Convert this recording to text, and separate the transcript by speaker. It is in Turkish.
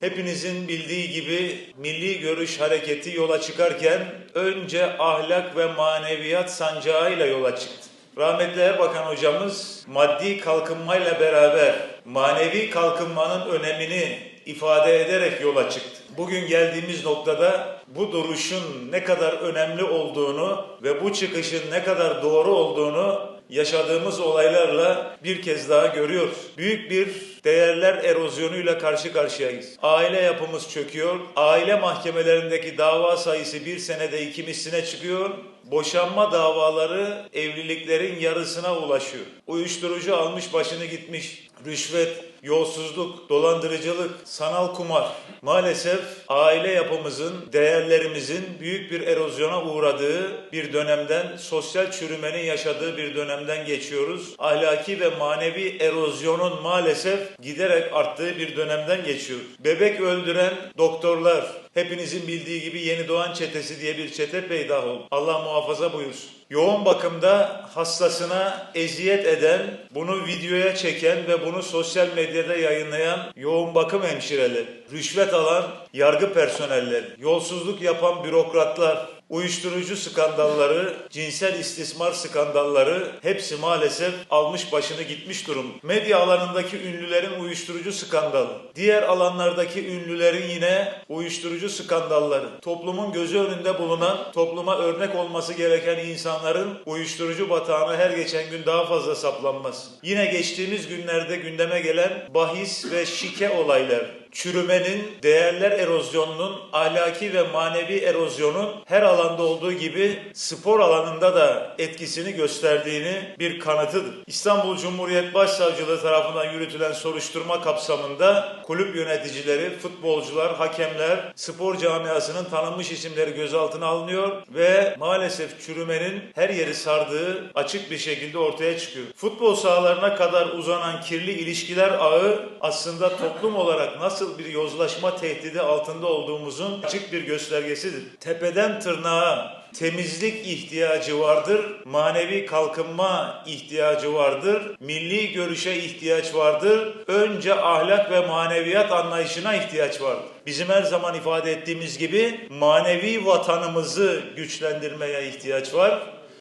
Speaker 1: Hepinizin bildiği gibi Milli Görüş Hareketi yola çıkarken önce ahlak ve maneviyat sancağıyla yola çıktı. Rahmetli Erbakan hocamız maddi kalkınmayla beraber manevi kalkınmanın önemini ifade ederek yola çıktı. Bugün geldiğimiz noktada bu duruşun ne kadar önemli olduğunu ve bu çıkışın ne kadar doğru olduğunu yaşadığımız olaylarla bir kez daha görüyoruz. Büyük bir değerler erozyonuyla karşı karşıyayız. Aile yapımız çöküyor. Aile mahkemelerindeki dava sayısı bir senede iki misline çıkıyor. Boşanma davaları evliliklerin yarısına ulaşıyor. Uyuşturucu almış başını gitmiş. Rüşvet, yolsuzluk, dolandırıcılık, sanal kumar. Maalesef aile yapımızın, değerlerimizin büyük bir erozyona uğradığı bir dönemden, sosyal çürümenin yaşadığı bir dönemden geçiyoruz. Ahlaki ve manevi erozyonun maalesef giderek arttığı bir dönemden geçiyoruz. Bebek öldüren doktorlar, hepinizin bildiği gibi yeni doğan çetesi diye bir çete peydah oldu. Allah muhafaza buyursun. Yoğun bakımda hastasına eziyet eden, bunu videoya çeken ve bunu sosyal medyada yayınlayan yoğun bakım hemşireleri, rüşvet alan yargı personelleri, yolsuzluk yapan bürokratlar, uyuşturucu skandalları, cinsel istismar skandalları hepsi maalesef almış başını gitmiş durum. Medya alanındaki ünlülerin uyuşturucu skandalı, diğer alanlardaki ünlülerin yine uyuşturucu skandalları, toplumun gözü önünde bulunan, topluma örnek olması gereken insanların uyuşturucu batağına her geçen gün daha fazla saplanması. Yine geçtiğimiz günlerde gündeme gelen bahis ve şike olayları çürümenin, değerler erozyonunun, ahlaki ve manevi erozyonun her alanda olduğu gibi spor alanında da etkisini gösterdiğini bir kanıtıdır. İstanbul Cumhuriyet Başsavcılığı tarafından yürütülen soruşturma kapsamında kulüp yöneticileri, futbolcular, hakemler, spor camiasının tanınmış isimleri gözaltına alınıyor ve maalesef çürümenin her yeri sardığı açık bir şekilde ortaya çıkıyor. Futbol sahalarına kadar uzanan kirli ilişkiler ağı aslında toplum olarak nasıl bir yozlaşma tehdidi altında olduğumuzun açık bir göstergesidir. Tepeden tırnağa temizlik ihtiyacı vardır, manevi kalkınma ihtiyacı vardır, milli görüşe ihtiyaç vardır, önce ahlak ve maneviyat anlayışına ihtiyaç vardır. Bizim her zaman ifade ettiğimiz gibi manevi vatanımızı güçlendirmeye ihtiyaç var